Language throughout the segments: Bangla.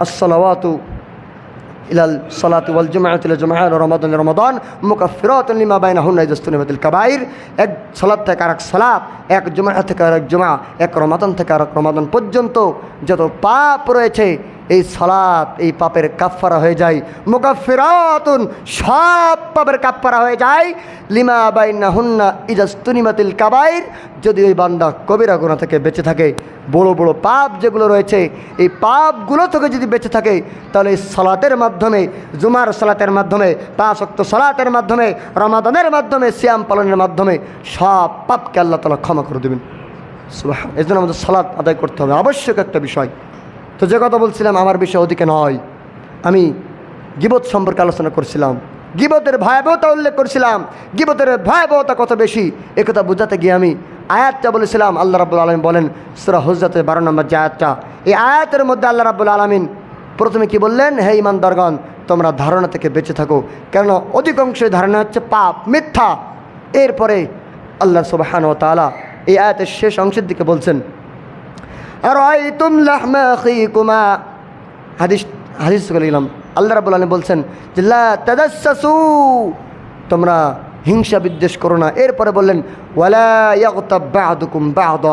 আসসালাওয়াতু ইলাল সালাতি ওয়াল জুমাআত ইলা জুমাআত রমাদান রমাদান মুকাফিরাত লিমা বাইনাহুন্না ইজাস্তুনিবাতিল কাবাইর এক সালাত থেকে আরেক সালাত, এক জুমা থেকে আরেক জুমা এক রমাদান থেকে আরেক রমাদান পর্যন্ত যত পাপ রয়েছে এই সালাত, এই পাপের কাফফারা হয়ে যায়। মুকাফফিরাতুন, সব পাপের কাফফারা হয়ে যায়। লিমা বাইনাহুন্না ইজাস্তুনিবাতিল কাবাইর, যদি ওই বান্দা কবিরা গুনাহ থেকে বেঁচে থাকে, বড় বড় পাপ যেগুলো রয়েছে, এই পাপগুলো থেকে যদি বেঁচে থাকে, তাহলে এই সালাতের মাধ্যমে, জুমার সালাতের মাধ্যমে, পাঁচ অক্ত সালাতের মাধ্যমে, রমাদানের মাধ্যমে শ্যাম পালনের মাধ্যমে, সব পাপকে আল্লাহ তালা ক্ষমা করে দেবেন। এই জন্য আমাদের সালাত আদায় করতে হবে। আবশ্যক একটা বিষয়। তো যে কথা বলছিলাম, আমার বিষয় ওদিকে নয়। আমি গিবত সম্পর্কে আলোচনা করছিলাম। গিবতের ভয়াবহতা উল্লেখ করছিলাম। গিবতের ভয়াবহতা কত বেশি একথা বোঝাতে গিয়ে আমি আয়াতটা বলেছিলাম। আল্লাহ রাবুল আলমিন বলেন, সুরা হজরতের বারো নম্বর যে আয়াতটা, এই আয়াতের মধ্যে আল্লাহ রাবুল আলমিন প্রথমে কি বললেন, হে ইমান ইমানদারগণ তোমরা ধারণা থেকে বেঁচে থাকো। কেন অধিকাংশই ধারণা হচ্ছে পাপ, মিথ্যা। এরপরে আল্লাহ সুবাহান তালা এই আয়াতের শেষ অংশের দিকে বলছেন আর তুম লাহমা কুমা হাদিস হাদিস করে গেলাম আল্লাহ রাবুল আলম বলছেন যে লাদাসু তোমরা হিংসা বিদ্বেষ করো না। এরপরে বললেন ওয়ালাহুকুম বাহদ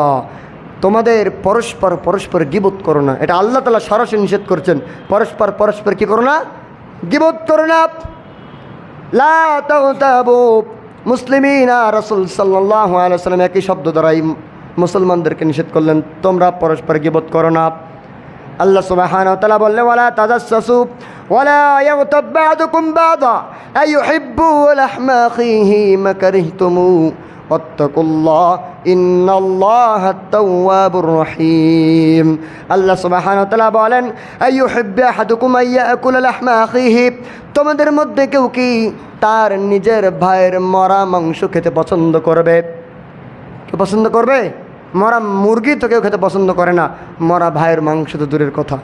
তোমাদের পরস্পর পরস্পর গিবোধ করো না। এটা আল্লাহ তালা সরাসরি নিষেধ করছেন। পরস্পর পরস্পর কী করো না? গিবোধ করো না। মুসলিমিনা রসুল সাল্লাহ আলসালাম একই শব্দ দ্বারাই মুসলমানদেরকে নিষেধ করলেন, তোমরা পরস্পর গিবত করো না। আল্লাহ আত-তাওয়াবুর রহিম। আল্লাহ সুবহানাহু ওয়া তাআলা বলেন তোমাদের মধ্যে কেউ কি তার নিজের ভাইয়ের মরা মাংস খেতে পছন্দ করবে? পছন্দ করবে? মরা মুরগি তো কেউ খেতে পছন্দ করে না, মরা ভাইয়ের মাংস তো দূরের কথা।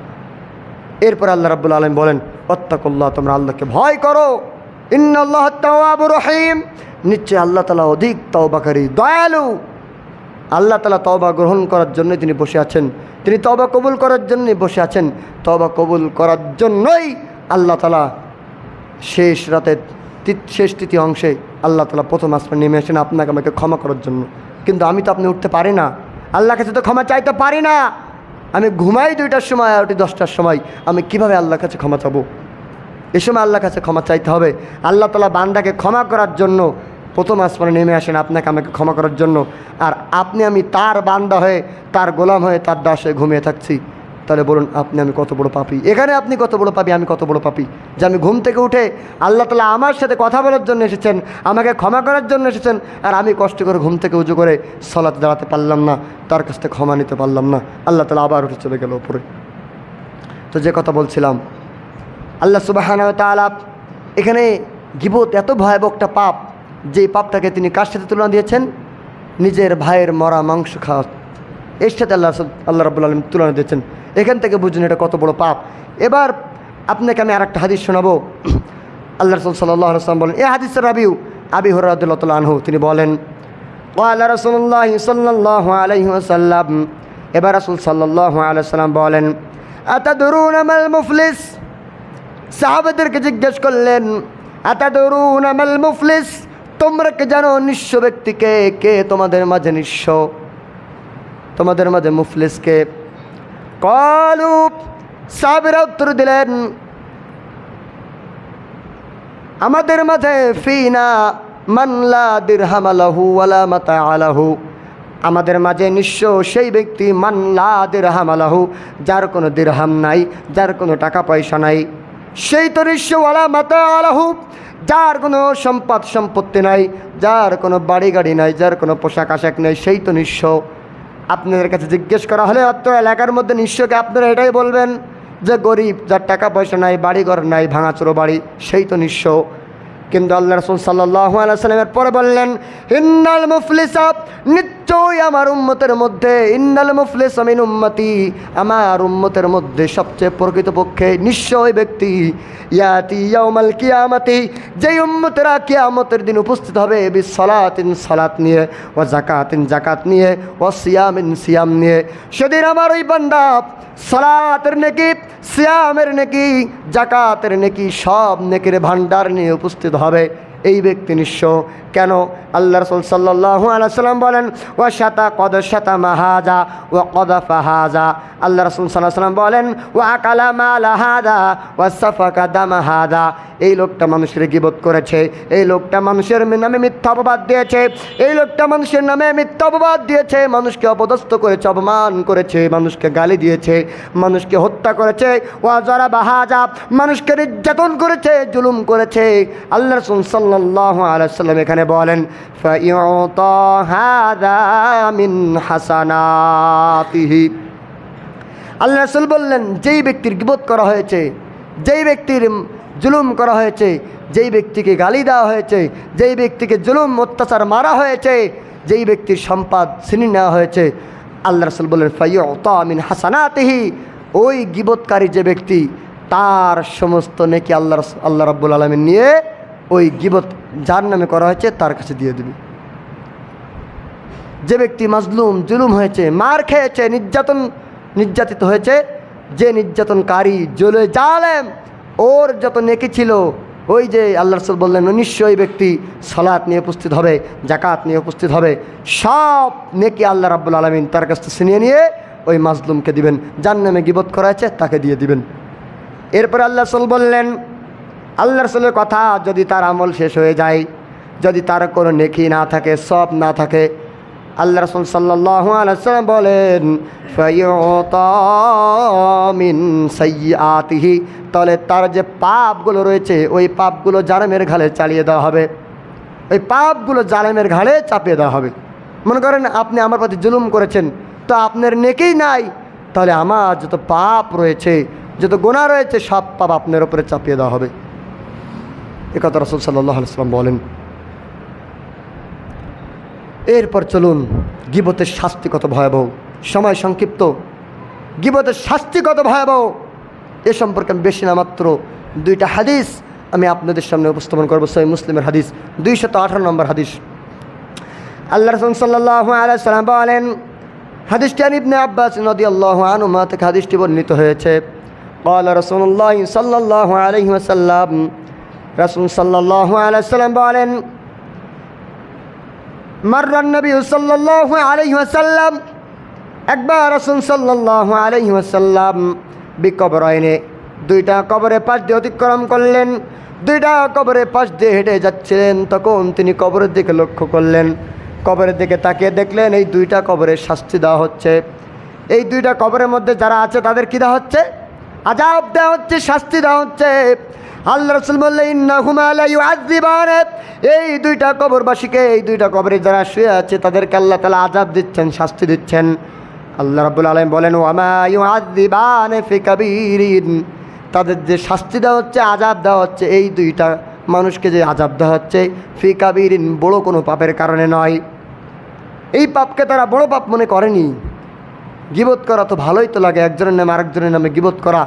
এরপর আল্লাহ রাব্বুল আলম বলেন, অত্তাকুল্লাহ, তোমরা আল্লাহকে ভয় করো। তাওয়াবুর রহিম। নিশ্চয় আল্লাহ তালা অধিক তওবাকারী, দয়ালু। আল্লাহ তালা তওবা গ্রহণ করার জন্যই তিনি বসে আছেন। তিনি তওবা কবুল করার জন্যই বসে আছেন। তওবা কবুল করার জন্যই আল্লাহ তালা শেষ রাতে তি- শেষ তৃতীয় অংশে আল্লাহ তালা প্রথম আসমান নেমে আসেন। আপনাকে আমাকে ক্ষমা করার জন্য। কিন্তু আমি তো আপনি উঠতে পারি না। আল্লাহ কাছে তো ক্ষমা চাইতে পারি না। আমি ঘুমাই দুইটার সময় আর উঠি দশটার সময়। আমি কীভাবে আল্লাহর কাছে ক্ষমা চাবো? এ সময় আল্লাহর কাছে ক্ষমা চাইতে হবে। আল্লাহ তালা বান্দাকে ক্ষমা করার জন্য প্রথম আসমানে নেমে আসেন আপনাকে আমাকে ক্ষমা করার জন্য। আর আপনি আমি তার বান্দা হয়ে, তার গোলাম হয়ে, তার দাস হয়ে ঘুমিয়ে থাকছি। তাহলে বলুন, আপনি আমি কত বড় পাপি? এখানে আপনি কত বড় পাপি, আমি কত বড় পাপি? যে আমি ঘুম থেকে উঠে আল্লাহ তালা আমার সাথে কথা বলার জন্য এসেছেন, আমাকে ক্ষমা করার জন্য এসেছেন, আর আমি কষ্ট করে ঘুম থেকে উঁচু করে সলাতে দাঁড়াতে পারলাম না, তার কাছ থেকে ক্ষমা নিতে পারলাম না, আল্লাহ তালা আবার উঠে চলে গেল উপরে। তো যে কথা বলছিলাম, আল্লাহ সুবাহান তালা এখানে গিবত এত ভয়াবহ একটা পাপ, যে পাপটাকে তিনি কার সাথে তুলনা দিয়েছেন? নিজের ভাইয়ের মরা মাংস খাওয়া এর সাথে আল্লাহ আল্লাহ রাবুল আলম তুলনা দিয়েছেন। এখান থেকে বুঝুন এটা কত বড় পাপ। এবার আপনাকে আমি আর একটা হাদিস শোনাবো। আল্লাহ রসুল সাল্লাহ আসলাম বলেন, এ হাদিসের রাবিউ আবি হরাদুল্লাহ আনহু। তিনি বলেন ও আল্লাহ রসুল্লাহ সাল্লাহ আলহিহাসাল্লাম এবার রসুল সাল্লাহ আলাইসাল্লাম বলেন, আতাদরুন আমাল মুফলিস? সাহাবাদেরকে জিজ্ঞেস করলেন, আতাদরুন আমাল মুফলিস? তোমরা কে জানো নিঃস্ব ব্যক্তিকে কে তোমাদের মাঝে নিঃস্ব? তোমাদের মাঝে মুফলিসকে কলু সাহাবিরা উত্তর দিলেন, আমাদের মাঝে ফিনা মানলা দিরহাম আলাহু ওয়ালা মাতা আলাহু। আমাদের মাঝে নিঃস্ব সেই ব্যক্তি মানলা দিরহাম আলাহু, যার কোনো দিরহাম নাই, যার কোনো টাকা পয়সা নাই। সেই তো নিঃস্ব ওয়ালা মাতা আলাহু, যার কোনো সম্পদ সম্পত্তি নাই, যার কোনো বাড়ি গাড়ি নাই, যার কোনো পোশাক আশাক নেই, সেই তো নিঃস্ব। আপনাদের কাছে জিজ্ঞেস করা হলে অত এলাকার মধ্যে নিশ্চয়ই আপনারা এটাই বলবেন যে গরিব, যার টাকা পয়সা নাই, বাড়িঘর নাই, ভাঙাচোরো বাড়ি, সেই তো নিঃস্ব। কিন্তু আল্লাহ রসুল সাল্লাহ আলাইসাল্লামের পরে বললেন হিন্নাল মুফলিস নিত্য নিশ্চয়ই আমার উম্মতের মধ্যে, ইন্নাল মুফলিস আমিন উম্মতি আমার উম্মতের মধ্যে সবচেয়ে প্রকৃতপক্ষে নিশ্চয় ব্যক্তি ইয়াতি ইয়াউমাল কিয়ামতি, যেই উম্মতেরা কিয়ামতের দিন উপস্থিত হবে বি সলাতিন সলাত নিয়ে ও জাকাতিন জাকাত নিয়ে ও সিয়ামিন, সিয়াম নিয়ে। সেদিন আমার ওই বান্দা সলাতের নেকি, সিয়ামের নেকি জাকাতের নেকি, সব নেকির ভান্ডার নিয়ে উপস্থিত হবে। এই ব্যক্তি নিঃস্ব। কেন? আল্লাহ রসুল সাল্লাহ আলাইসাল্লাম বলেন ও শাতা কদ শাতা মাহাজা ও কদ ফাহাজা আল্লাহ রসুল সাল্লাহ সাল্লাম বলেন ও আকালা মালাহাদা ও সাফাকা দামাহাদা এই লোকটা মানুষের গিবত করেছে, এই লোকটা মানুষের নামে মিথ্যা অপবাদ দিয়েছে, এই লোকটা মানুষের নামে মিথ্যা অপবাদ দিয়েছে, মানুষকে অপদস্থ করেছে, অপমান করেছে, মানুষকে গালি দিয়েছে, মানুষকে হত্যা করেছে, ওয়াজারা বাহাজা, মানুষকে নির্যাতন করেছে, জুলুম করেছে। আল্লাহ রসুল সাল্লাহ আলাইসাল্লাম এখানে বলেন আল্লাহ রসুল বললেন, যেই ব্যক্তির গিবোধ করা হয়েছে, যেই ব্যক্তির জুলুম করা হয়েছে, যেই ব্যক্তিকে গালি দেওয়া হয়েছে, যেই ব্যক্তিকে জুলুম, অত্যাচার মারা হয়েছে, যেই ব্যক্তির সম্পদ ছিনিয়ে নেওয়া হয়েছে, আল্লাহ রসুল বললেন ফাইমিন হাসানাতিহি ওই গিবতকারী যে ব্যক্তি, তার সমস্ত নেকি আল্লাহ আল্লাহ রব্বুল আলমিন নিয়ে ওই গিবত যার নামে করা হয়েছে, তার কাছে দিয়ে দেবে। যে ব্যক্তি মাজলুম, জুলুম হয়েছে, মার খেয়েছে, নির্যাতন, নির্যাতিত হয়েছে, যে নির্যাতনকারী, জলে জালেম ওর যত নেকি ছিল, ওই যে আল্লাহ রসুল বললেন নিশ্চয়ই ব্যক্তি সলাৎ নিয়ে উপস্থিত হবে জাকাত নিয়ে উপস্থিত হবে। সব নেকি আল্লাহ রাব্বুল আলমিন তার কাছ থেকে ছিনিয়ে নিয়ে ওই মাজলুমকে দিবেন। যার নামে গিবত করা হয়েছে, তাকে দিয়ে দিবেন। এরপরে আল্লাহ রসুল বললেন, আল্লাহ রসুলের কথা যদি তার আমল শেষ হয়ে যায়, যদি তার কোনো নেকি না থাকে, সব না থাকে আল্লাহ রসুল সাল্লাহ আলাইসাল্লাম বলেন মিন সাইয়াতিহি তাহলে তার যে পাপগুলো রয়েছে, ওই পাপগুলো জালেমের ঘালে চালিয়ে দেওয়া হবে। ওই পাপগুলো জালেমের ঘালে চাপিয়ে দেওয়া হবে। মনে করেন আপনি আমার প্রতি জুলুম করেছেন, তো আপনার নেকেই নাই, তাহলে আমার যত পাপ রয়েছে, যত গোনা রয়েছে, সব পাপ আপনার উপরে চাপিয়ে দেওয়া হবে। এ কথা রসুল সাল্লাহ আলাইসাল্লাম বলেন। এরপর চলুন গিবতের শাস্তি কত ভয়াবহ সময় সংক্ষিপ্ত গিবতের শাস্তি কত ভয়াবহ এ সম্পর্কে আমি বেশি না মাত্র দুইটা হাদিস আমি আপনাদের সামনে উপস্থাপন করবো সহি মুসলিমের হাদিস দুইশত আঠারো নম্বর হাদিস আল্লাহ রসুল সাল্লাহ আলাইসাল্লাম বলেন হাদিসটি আন ইবনে আব্বাস নদী আল্লাহ আনুমা থেকে হাদিসটি বর্ণিত হয়েছে قال رسول الله صلى الله عليه وسلم رسول صلى الله عليه وسلم বলেন মার্রান নবী সাল্লাল্লাহু আলাইহি ওয়াসাল্লাম, একবার রাসূল সাল্লাল্লাহু আলাইহি ওয়াসাল্লাম বিকবরাইনে দুইটা কবরে পাশ দিয়ে অতিক্রম করলেন। দুইটা কবরে পাশ দিয়ে হেঁটে যাচ্ছিলেন, তখন তিনি কবরের দিকে লক্ষ্য করলেন। কবরের দিকে তাকিয়ে দেখলেন এই দুইটা কবরের শাস্তি দেওয়া হচ্ছে। এই দুইটা কবরের মধ্যে যারা আছে তাদের কী দেওয়া হচ্ছে? আজাব দেওয়া হচ্ছে, শাস্তি দেওয়া হচ্ছে। আল্লাহ রসুল বললেন এই দুইটা কবরবাসীকে, এই দুইটা কবরে যারা শুয়ে আছে, তাদেরকে আল্লাহ তাআলা আযাব দিচ্ছেন, শাস্তি দিচ্ছেন। আল্লাহ রাব্বুল আলামিন বলেন তাদের যে শাস্তি দেওয়া হচ্ছে আজাব দেওয়া হচ্ছে, এই দুইটা মানুষকে যে আজাব দেওয়া হচ্ছে, ফি কাবীরিন বড় কোনো পাপের কারণে নয়। এই পাপকে তারা বড় পাপ মনে করেনি। গিবত করা তো ভালোই তো লাগে, একজনের নামে আরেকজনের নামে গিবত করা।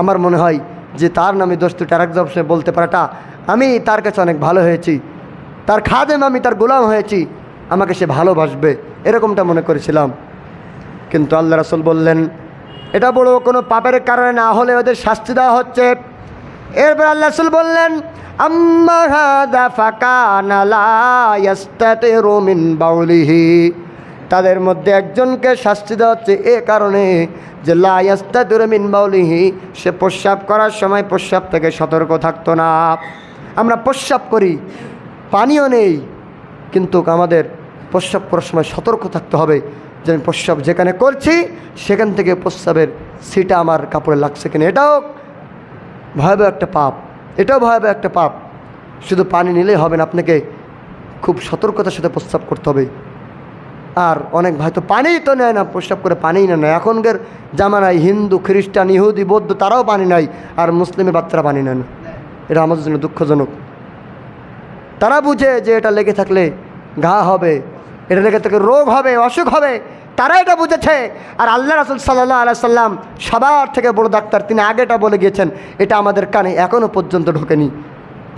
আমার মনে হয় যে তার নামে দোষ দুটো আরেকজন সে বলতে পারাটা, আমি তার কাছে অনেক ভালো হয়েছি। তার খাদেম আমি তার গোলাম হয়েছি। আমাকে সে ভালোবাসবে, এরকমটা মনে করেছিলাম। কিন্তু আল্লাহ রাসুল বললেন, এটা বড় কোনো পাপের কারণে না হলে ওদের শাস্তি দেওয়া হচ্ছে। এরপর আল্লাহ রাসুল বললেন, আম্মা ফাকানা লা ইয়াস্তাতিরু মিন বাউলিহি। তাদের মধ্যে একজনকে শাস্তি দেওয়া হচ্ছে এ কারণে যে লাস্তাদুর মিন বাউলিহি সে প্রস্রাব করার সময় প্রস্রাব থেকে সতর্ক থাকতো না। আমরা প্রস্রাব করি, পানিও নেই, কিন্তু আমাদের প্রস্রাব করার সময় সতর্ক থাকতে হবে যে আমি প্রস্রাব যেখানে করছি, সেখান থেকে প্রস্রাবের সিটা আমার কাপড়ে লাগছে কিনা। এটাও ভয়াবহ একটা পাপ। এটাও ভয়াবহ একটা পাপ। শুধু পানি নিলেই হবে না, আপনাকে খুব সতর্কতার সাথে প্রস্রাব করতে হবে। আর অনেক ভাই তো পানিই তো নেয় না, প্রস্রাব করে পানিই না, নেয়। এখনকার জামানায় হিন্দু, খ্রিস্টান, ইহুদি, বৌদ্ধ তারাও পানি নেয় আর মুসলিমের বাচ্চারা পানি নেয় না। এটা আমাদের জন্য দুঃখজনক। তারা বুঝে যে এটা লেগে থাকলে ঘা হবে, এটা লেগে থাকলে রোগ হবে, অসুখ হবে তারা এটা বুঝেছে। আর আল্লাহ রাসুল সাল্লাহ আলাই সাল্লাম সবার থেকে বড় ডাক্তার তিনি আগেটা বলে গিয়েছেন, এটা আমাদের কানে এখনও পর্যন্ত ঢোকেনি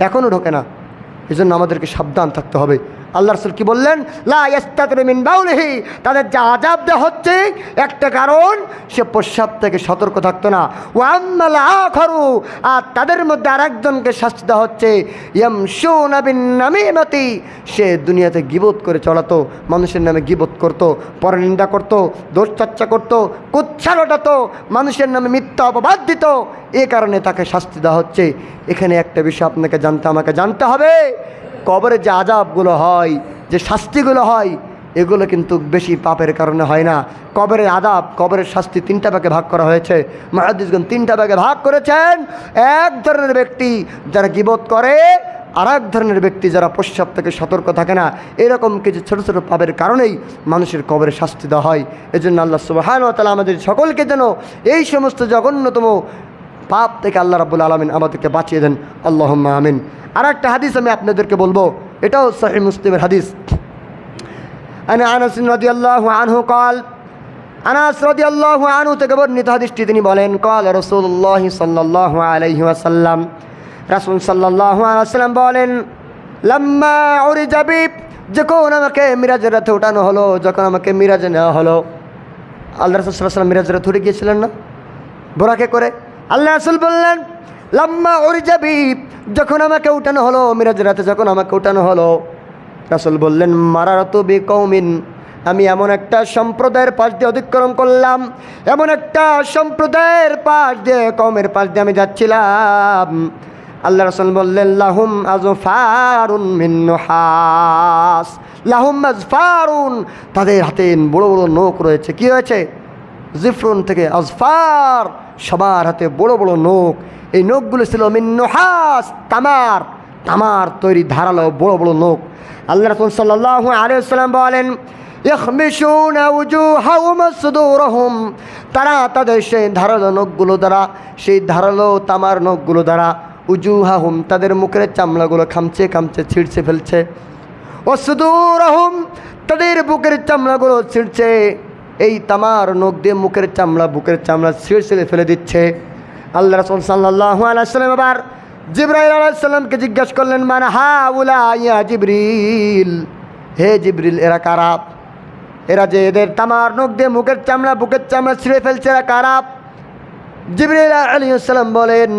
এখনও ঢোকে না। এই জন্য আমাদেরকে সাবধান থাকতে হবে। আল্লাহ রসুল কি বললেন? লা ইয়াস্তাতরিমিন বাউলিহি। তাদের যা আজাব দেওয়া হচ্ছে, একটা কারণ, সে প্রস্রাব থেকে সতর্ক থাকতো না। ও আম্মাল আখরু। আর তাদের মধ্যে আরেকজনকে শাস্তি দেওয়া হচ্ছে নামিমাতি। সে দুনিয়াতে গিবত করে চলাতো, মানুষের নামে গিবত করতো পরনিন্দা করতো দোষ চর্চা করতো কুচ্ছা লোটাতো, মানুষের নামে মিথ্যা অপবাদ দিত। এ কারণে তাকে শাস্তি দেওয়া হচ্ছে। এখানে একটা বিষয় আপনাকে জানতে, আমাকে জানতে হবে। কবরে যে আজাবগুলো হয়, যে শাস্তিগুলো হয়, এগুলো কিন্তু বেশি পাপের কারণে হয় না। কবরের আদাব কবরের শাস্তি তিনটা ভাগে ভাগ করা হয়েছে। মহাদিসগণ তিনটা ভাগে ভাগ করেছেন। এক ধরনের ব্যক্তি যারা গিবত করে আর এক ধরনের ব্যক্তি যারা প্রস্রাব থেকে সতর্ক থাকে না। এরকম কিছু ছোট ছোট পাপের কারণেই মানুষের কবরে শাস্তি দেওয়া হয়। এজন্য আল্লাহ সুবাহান তালা আমাদের সকলকে যেন এই সমস্ত জঘন্যতম পাপ থেকে আল্লাহ রাবুল আলমিন আমাদেরকে বাঁচিয়ে দেন। আল্লাহ আমিন। আর একটা হাদিস আমি আপনাদেরকে বলব, এটাও সাহি মুসলিমের হাদিস। আল্লাহ আনহু কল আল্লাহ তিনি বলেন, কল রসুল্লাহ বলেন ওরি আমাকে মিরাজের উঠানো হলো, যখন আমাকে মিরাজে নেওয়া হলো। আল্লাহ রসুল্লাহ মিরাজের রাতে উঠে গিয়েছিলেন না? বোরাকে করে? আল্লাহ রাসূল বললেন, লাম্মা উরিজা বি যখন আমাকে উঠানো হলো, মিরাজ রাতে যখন আমাকে উঠানো হলো, রাসুল বললেন, মারারত বি কৌমিন আমি এমন একটা সম্প্রদায়ের পাশ দিয়ে অতিক্রম করলাম, এমন একটা সম্প্রদায়ের পাশ দিয়ে কমের পাশ দিয়ে আমি যাচ্ছিলাম। আল্লাহ রসুল বললেন, লাহুম আজ ফারুন আজফারুন মিন্নহাস লাহুম আজফারুন তাদের হাতে বড় বড় নখ রয়েছে, কি হয়েছে জিফরুন থেকে আজফার, সবার হাতে বড় বড় নখ। এই নখগুলো ছিল মিন্নহাস তামার। তামার তৈরি ধারালো বড় বড় নখ। আল্লাহ রসুল সাল্লাহ আলিয়াল্লাম বলেন তারা তাদের সেই ধারালো নখগুলো দ্বারা, সেই ধারালো তামার নখগুলো দ্বারা উজুহাহুম তাদের মুখের চামড়াগুলো খামচে খামচে ছিঁড়ছে ফেলছে। ও সুদুরহুম, তাদের বুকের চামড়াগুলো ছিঁড়ছে। এই তামার নখ দিয়ে মুখের চামড়া, বুকের চামড়া ছিঁড়ে ছিঁড়ে ফেলে দিচ্ছে। আল্লাহ রসুল সাল্লাহ আলাইসাল্লাম আবার জিব্রাইল আলাইসাল্লামকে জিজ্ঞাসা করলেন মানে হা উলা ইয়া জিবরিল? হে জিবরিল, এরা কারাপ এরা যে এদের তামার নখ দিয়ে মুখের চামড়া, বুকের চামড়া ছিঁড়ে ফেলছে, এরা কারাপ জিবরিল আলাইসাল্লাম বলেন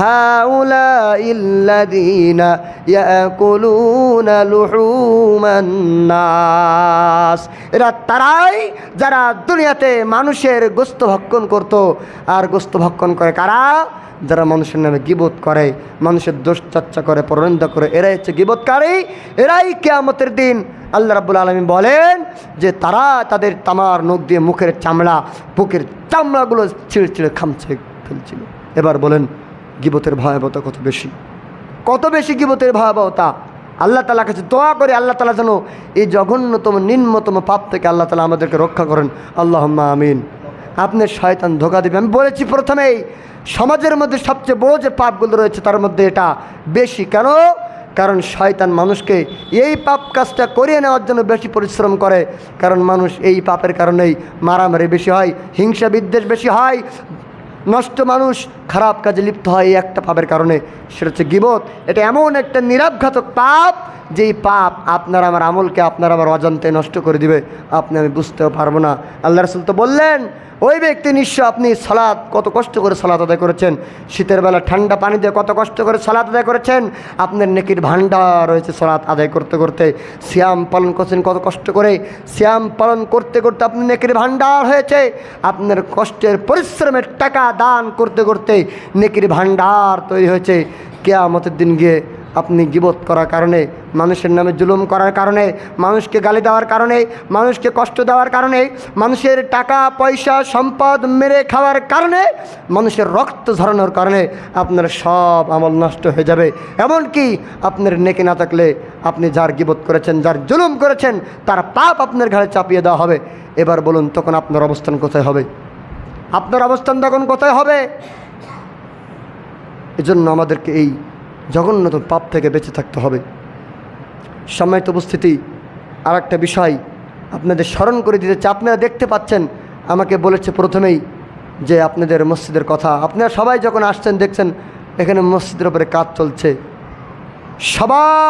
হাউলা ইল্লাদিনা ইয়াকুলুনা লুহুমান নাস। এরা তারাই যারা দুনিয়াতে মানুষের গোস্ত ভক্ষণ করত আর গোস্ত ভক্ষণ করে কারা? যারা মানুষের নামে গিবত করে, মানুষের দোষ চর্চা করে, পরনিন্দা করে, এরাই হচ্ছে গিবতকারী। এরাই কেয়ামতের দিন আল্লাহ রাবুল আলমী বলেন যে তারা তাদের তামার নখ দিয়ে মুখের চামড়া, বুকের চামড়াগুলো ছিঁড়ে ছিঁড়ে খামছে ফেলছিল। এবার বলেন গিবতের ভয়াবহতা কত বেশি? কত বেশি গিবতের ভয়াবহতা? আল্লাহ তালা কাছে দোয়া করে, আল্লাহ তালা যেন এই জঘন্যতম, নিম্নতম পাপ থেকে আল্লাহ তালা আমাদেরকে রক্ষা করেন। আল্লাহ আমিন। আপনার শয়তান ধোকা দেবে আমি বলেছি প্রথমেই, সমাজের মধ্যে সবচেয়ে বড় যে পাপগুলো রয়েছে, তার মধ্যে এটা বেশি। কেন? কারণ শয়তান মানুষকে এই পাপ কাজটা করিয়ে নেওয়ার জন্য বেশি পরিশ্রম করে। কারণ মানুষ এই পাপের কারণেই মারামারি বেশি হয় হিংসা বিদ্বেষ বেশি হয় নষ্ট মানুষ খারাপ কাজে লিপ্ত হয় এই একটা পাপের কারণে। সেটা হচ্ছে গিবত। এটা এমন একটা নিরাপঘাতক পাপ যেই পাপ আপনার আমার আমলকে আপনার আমার অজান্তে নষ্ট করে দিবে, আপনি আমি বুঝতেও পারব না। আল্লাহ রসুল তো বললেন, ওই ব্যক্তি নিশ্চয় আপনি সালাদ কত কষ্ট করে সালাদ আদায় করেছেন। শীতের বেলা ঠান্ডা পানি দিয়ে কত কষ্ট করে সালাদ আদায় করেছেন। আপনার নেকির ভাণ্ডার রয়েছে সালাদ আদায় করতে করতে। শ্যাম পালন করছেন কত কষ্ট করে। শ্যাম পালন করতে করতে আপনি নেকির ভাণ্ডার হয়েছে। আপনার কষ্টের পরিশ্রমের টাকা দান করতে করতে নেকির ভাণ্ডার তৈরি হয়েছে। কেয়ামতের দিন গিয়ে আপনি গিবত করার কারণে, মানুষের নামে জুলুম করার কারণে, মানুষকে গালি দেওয়ার কারণে, মানুষকে কষ্ট দেওয়ার কারণে, মানুষের টাকা, পয়সা, সম্পদ মেরে খাওয়ার কারণে, মানুষের রক্ত ঝরানোর কারণে আপনার সব আমল নষ্ট হয়ে যাবে। এমনকি আপনার নেকে না থাকলে আপনি যার গিবত করেছেন, যার জুলুম করেছেন, তার পাপ আপনার ঘাড়ে চাপিয়ে দেওয়া হবে। এবার বলুন, তখন আপনার অবস্থান কোথায় হবে? আপনার অবস্থান তখন কোথায় হবে? এজন্য আমাদেরকে এই জঘন্যতম পাপ থেকে বেঁচে থাকতে হবে। সম্মানিত উপস্থিতি আর একটা বিষয় আপনাদের স্মরণ করে দিতে চাই। আপনারা দেখতে পাচ্ছেন, আমাকে বলেছে প্রথমেই যে আপনাদের মসজিদের কথা। আপনারা সবাই যখন আসছেন, দেখছেন এখানে মসজিদের ওপরে কাজ চলছে। সবাই